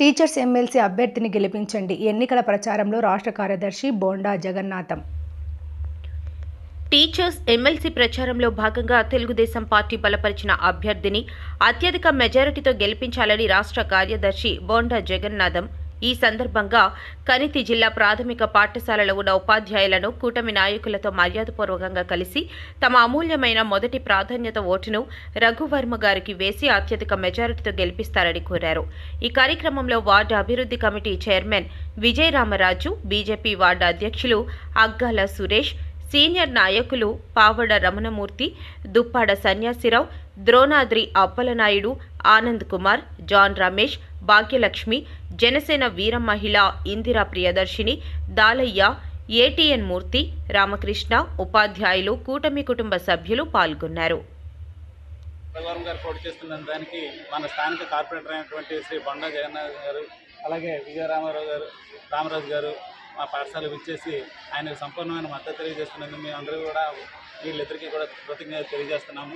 Teachers MLC అభ్యర్థిని గెలిపించండి. ఎన్నికల ప్రచారంలో రాష్ట్ర కార్యదర్శి బోండా జగన్నాథం. టీచర్స్ ఎమ్మెల్సీ ప్రచారంలో భాగంగా తెలుగుదేశం పార్టీ బలపరిచిన అభ్యర్థిని అత్యధిక మెజారిటీతో గెలిపించాలని రాష్ట్ర కార్యదర్శి బోండా జగన్నాథం ఈ సందర్భంగా కనితి జిల్లా ప్రాథమిక పాఠశాలలో ఉన్న ఉపాధ్యాయులను కూటమి నాయకులతో మర్యాదపూర్వకంగా కలిసి తమ అమూల్యమైన మొదటి ప్రాధాన్యత ఓటును రఘువర్మ గారికి వేసి అత్యధిక మెజారిటీతో గెలిపిస్తారని కోరారు. ఈ కార్యక్రమంలో వార్డు అభివృద్ధి committee chairman Vijayaramaraju BJP ward అధ్యక్షులు అగ్గాల సురేష్ సీనియర్ నాయకులు పావడ రమణమూర్తి దుప్పాడ సన్యాసిరావు ద్రోణాద్రి అప్పలనాయుడు ఆనంద్ కుమార్ జాన్ రమేష్ భాగ్యలక్ష్మి జనసేన వీర మహిళ ఇందిరా ప్రియదర్శిని దాలయ్య ఏటీఎన్ మూర్తి రామకృష్ణ ఉపాధ్యాయులు కూటమి కుటుంబ సభ్యులు పాల్గొన్నారు. రఘువరం గారు పోటీ చేస్తున్న దానికి మన స్థానిక కార్పొరేటర్ అయినటువంటి శ్రీ బొండా జగన్నాథ్ గారు అలాగే విజయరామారావు గారు రామరాజు గారు మా పాఠశాల విచ్చేసి ఆయనకు సంపూర్ణమైన మద్దతు తెలియజేస్తున్నందుకు మేము అందరూ కూడా వీళ్ళిద్దరికీ కూడా కృతజ్ఞత తెలియజేస్తున్నాము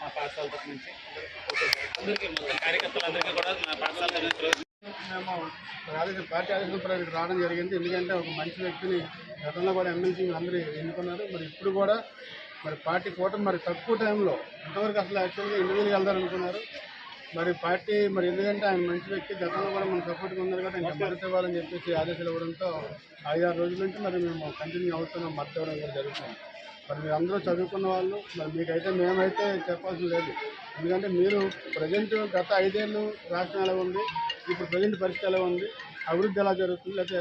మా పాఠశాల తరఫు నుంచి. అందరికీ మొత్తం కార్యకర్తలందరికీ కూడా మా పాఠశాల ఆదేశం పార్టీ ఆదేశం ప్రకారం రావడం జరిగింది. ఎందుకంటే ఒక మంచి వ్యక్తిని గతంలో కూడా ఎమ్మెల్సీ అందరూ ఎన్నుకున్నారు. మరి ఇప్పుడు కూడా మరి పార్టీ కూటమి మరి తక్కువ టైంలో ఇంతవరకు అసలు యాక్చువల్గా ఇండివిజువల్గా వెళ్దారనుకున్నారు మరి పార్టీ మరి ఎందుకంటే ఆయన మంచి వ్యక్తి గతంలో కూడా మన సపోర్ట్గా ఉన్నారు కదా ఇంకా మద్దతు ఇవ్వాలని చెప్పేసి ఆదేశాలు ఇవ్వడంతో ఐదారు రోజుల నుంచి మరి మేము కంటిన్యూ అవుతున్నాం మద్దతు ఇవ్వడం కూడా జరుగుతుంది. మరి మీరు అందరూ చదువుకున్న వాళ్ళు మరి మీకైతే మేమైతే చెప్పాల్సిన లేదు. ఎందుకంటే మీరు ప్రజెంట్ గత ఐదేళ్ళు రాష్ట్రం ఎలా ఉంది ఇప్పుడు ప్రజెంట్ పరిస్థితి ఎలా ఉంది అభివృద్ధి ఎలా జరుగుతుంది లేకపోతే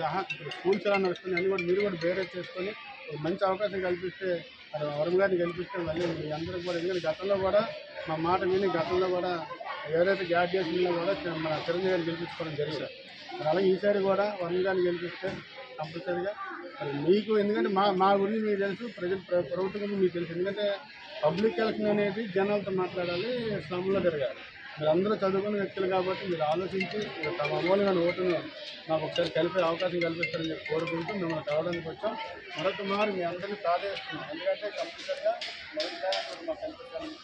స్కూల్స్ ఎలా నడుస్తుంది అని కూడా మీరు కూడా బేరేజ్ చేసుకొని ఒక మంచి అవకాశం కల్పిస్తే మరి వరం గారిని కల్పిస్తే మళ్ళీ మీ అందరూ కూడా ఎందుకంటే గతంలో కూడా మా మాట విని గతంలో కూడా ఎవరైతే గ్యాప్ చేసిందో కూడా మన చిరంజీవి గెలిపించుకోవడం జరిగింది మరి అలాగే ఈసారి కూడా వరం గారిని గెలిపిస్తే కంపల్సరీగా మరి మీకు ఎందుకంటే మా మా గురించి మీకు తెలుసు ప్రజలు ప్ర- ప్రభుత్వం గురించి మీకు తెలుసు. ఎందుకంటే పబ్లిక్ ఎలక్షన్ అనేది జనాలతో మాట్లాడాలి శ్రమంలో తిరగాలి మీరు అందరూ చదువుకున్న వ్యక్తులు కాబట్టి మీరు ఆలోచించి తమ అమూల్యమైన ఓటును మాకు ఒకసారి కలిపే అవకాశం కల్పిస్తారని చెప్పి కోరుకుంటూ మిమ్మల్ని కలవడానికి వచ్చాం. మరొక మారు మీ అందరినీ ప్రార్థిస్తున్నాం ఎందుకంటే కంపల్సరిగా మొదటిసారి మాకు కల్పించాలని